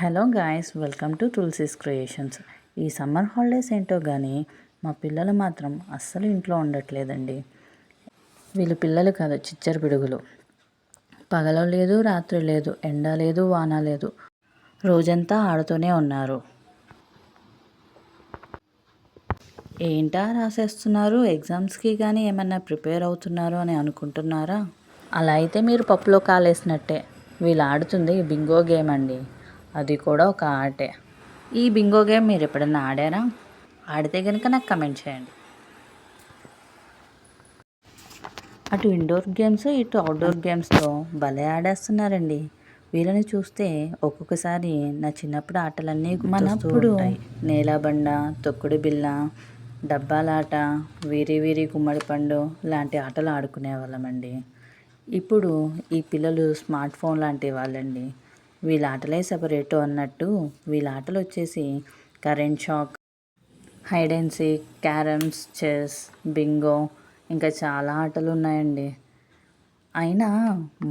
Hello guys welcome to Tulasi's creations. ఈ summer holidays ఏంటో కానీ మా పిల్లలు మాత్రం అస్సలు ఇంట్లో ఉండట్లేదండి. వీళ్ళు పిల్లలు కాదు చిచ్చర పిడుగులు. పగల లేదు రాత్రి లేదు ఎండ లేదు వాన లేదు. రోజంతా ఆడుతూనే ఉన్నారు. ఏంటా రాసేస్తున్నారు? ఎగ్జామ్స్కి కానీ ఏమన్నా ప్రిపేర్ అవుతున్నారు అని అనుకుంటున్నారా? అలా అయితే మీరు పప్పులో కాలేసినట్టే. వీళ్ళు ఆడుతుంది బింగో గేమ్ అండి. అది కూడా ఒక ఆటే ఈ బింగో గేమ్ మీరు ఎప్పుడన్నా ఆడారా? ఆడితే కనుక నాకు కమెంట్ చేయండి. అటు ఇండోర్ గేమ్స్ ఇటు అవుట్డోర్ గేమ్స్తో భలే ఆడేస్తున్నారండి. వీళ్ళని చూస్తే ఒక్కొక్కసారి నా చిన్నప్పుడు ఆటలన్నీ మనప్పుడు నేలబండ తొక్కుడు బిల్ల డబ్బాలాట వీరి వీరి గుమ్మడి పండు లాంటి ఆటలు ఆడుకునేవాళ్ళమండి ఇప్పుడు ఈ పిల్లలు స్మార్ట్ ఫోన్ లాంటి వాళ్ళండి. వీళ్ళ ఆటలే సపరేటు అన్నట్టు వీళ్ళ ఆటలు వచ్చేసి current shock hide and seek carroms chess bingo ఇంకా చాలా ఆటలు ఉన్నాయండి. అయినా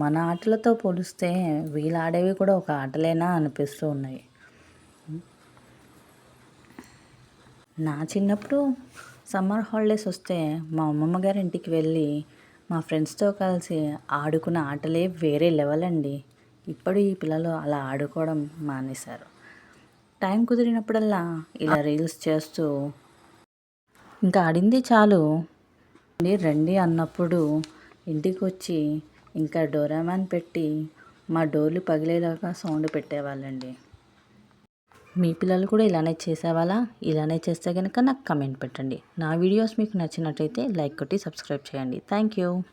మన ఆటలతో పోలిస్తే వీళ్ళ ఆడేవి కూడా ఒక ఆటలేనా అనిపిస్తూ ఉన్నాయి. నా చిన్నప్పుడు సమ్మర్ హాలిడేస్ వస్తే మా అమ్మమ్మ గారి ఇంటికి వెళ్ళి మా ఫ్రెండ్స్తో కలిసి ఆడుకున్న ఆటలే వేరే లెవెల్ అండి. ఇప్పుడు ఈ పిల్లలు అలా ఆడుకోవడం మానేశారు. టైం కుదిరినప్పుడల్లా ఇలా రీల్స్ చేస్తూ ఇంకా ఆడింది చాలు. రండి అన్నప్పుడు ఇంటికి వచ్చి ఇంకా డోరామాన్ పెట్టి మా డోర్లు పగిలేలాగా సౌండ్ పెట్టేవాళ్ళండి. మీ పిల్లలు కూడా ఇలానే చేసేవాళ్ళ? ఇలానే చేస్తే కనుక నాకు కమెంట్ పెట్టండి. నా వీడియోస్ మీకు నచ్చినట్టయితే లైక్ కొట్టి సబ్స్క్రైబ్ చేయండి. Thank you.